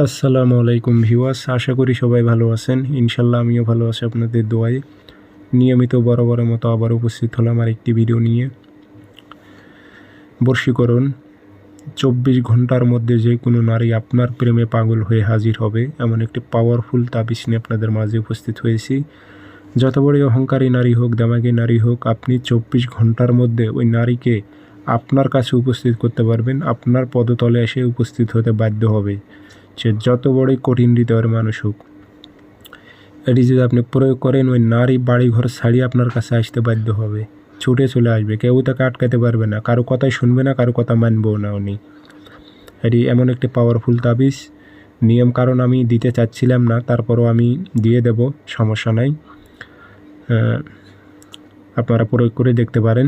আসসালামু আলাইকুম ভিউয়ার্স, আশা করি সবাই ভালো আছেন। ইনশাল্লাহ আমিও ভালো আছি আপনাদের দোয়ায়। নিয়মিত বরাবরের মতো আবার উপস্থিত হলাম আর একটি ভিডিও নিয়ে। বর্ষীকরণ, চব্বিশ ঘণ্টার মধ্যে যে কোনো নারী আপনার প্রেমে পাগল হয়ে হাজির হবে, এমন একটি পাওয়ারফুল তাবিজ নিয়ে আপনাদের মাঝে উপস্থিত হয়েছি। যত বড় অহংকারী নারী হোক, দামাগি নারী হোক, আপনি চব্বিশ ঘণ্টার মধ্যে ওই নারীকে আপনার কাছে উপস্থিত করতে পারবেন, আপনার পদতলে এসে উপস্থিত হতে বাধ্য হবে। সে যত বড়ই কঠিন হৃদয়ের মানুষ হোক, এটি যদি আপনি প্রয়োগ করেন, ওই নারী বাড়ি ঘর ছাড়িয়ে আপনার কাছে আসতে বাধ্য হবে। ছুটে চলে আসবে। কেউ তাকে আটকাতে পারবে না। কারও কথাই শুনবে না, কারও কথা মানবেও না উনি। এটি এমন একটি পাওয়ারফুল তাবিজ। নিয়ম কারণ আমি দিতে চাচ্ছিলাম না, তারপরও আমি দিয়ে দেব, সমস্যা নাই। আপনারা প্রয়োগ করে দেখতে পারেন।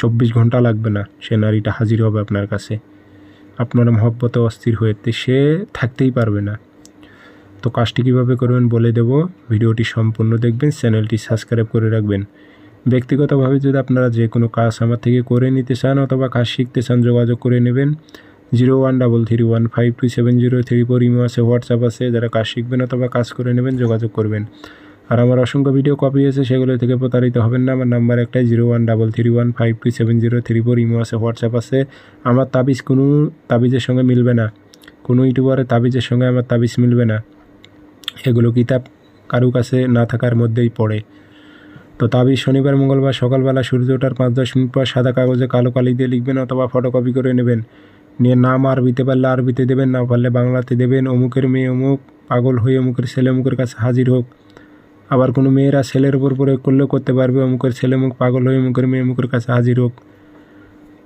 চব্বিশ ঘণ্টা লাগবে না, সে নারীটা হাজির হবে আপনার কাছে। আপনার মহব্বতে অস্থির হয়েতে সে থাকতেই পারবে না। তো কাজটি কীভাবে করবেন বলে দেব। ভিডিওটি সম্পূর্ণ দেখবেন, চ্যানেলটি সাবস্ক্রাইব করে রাখবেন। ব্যক্তিগতভাবে যদি আপনারা যে কোনো কাজ আমার থেকে করে নিতে চান অথবা কাজ শিখতে চান, যোগাযোগ করে নেবেন। Zero one double three one five two seven zero three four imo আছে, হোয়াটসঅ্যাপ আছে। যারা কাজ শিখবেন অথবা কাজ করে নেবেন, যোগাযোগ করবেন। আর আমার অসংখ্য ভিডিও কপি আছে, সেগুলো থেকে প্রতারিত হবেন না। আমার নাম্বার একটাই zero one double three one five two seven zero three four imo আছে, হোয়াটসঅ্যাপ আছে। আমার তাবিজ কোনো তাবিজের সঙ্গে মিলবে না। কোনো ইউটিউবারের তাবিজের সঙ্গে আমার তাবিজ মিলবে না। এগুলো কিতাব কারও কাছে না থাকার মধ্যেই পড়ে। তো তাবিজ শনিবার, মঙ্গলবার সকালবেলা সূর্য ওঠার পাঁচ দশ মিনিট পর সাদা কাগজে কালো কালি দিয়ে লিখবেন অথবা ফটোকপি করে নেবেন। নিয়ে নাম আরবিতে পারলে আরবিতে দেবেন, না পারলে বাংলাতে দেবেন। অমুকের মেয়ে অমুক, পাগল হয়ে অমুকের ছেলে অমুকের কাছে হাজির হোক। আবার কোনো মেয়েরা ছেলের উপর প্রয়োগ করলেও করতে পারবে। অমুকের ছেলে মুখ পাগল হয়ে অমুকের মেয়ে অমুকের কাছে হাজির হোক।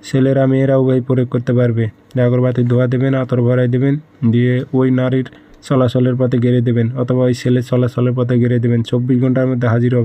ছেলেরা মেয়েরা উভয় প্রয়োগ করতে পারবে। আগরবাতি ধোয়া দেবেন, আতর ভরাই দেবেন, দিয়ে ওই নারীর চলাচলের পথে গেড়ে দেবেন, অথবা ওই ছেলের চলাচলের পথে গেড়ে দেবেন। চব্বিশ ঘণ্টার মধ্যে হাজির হবে।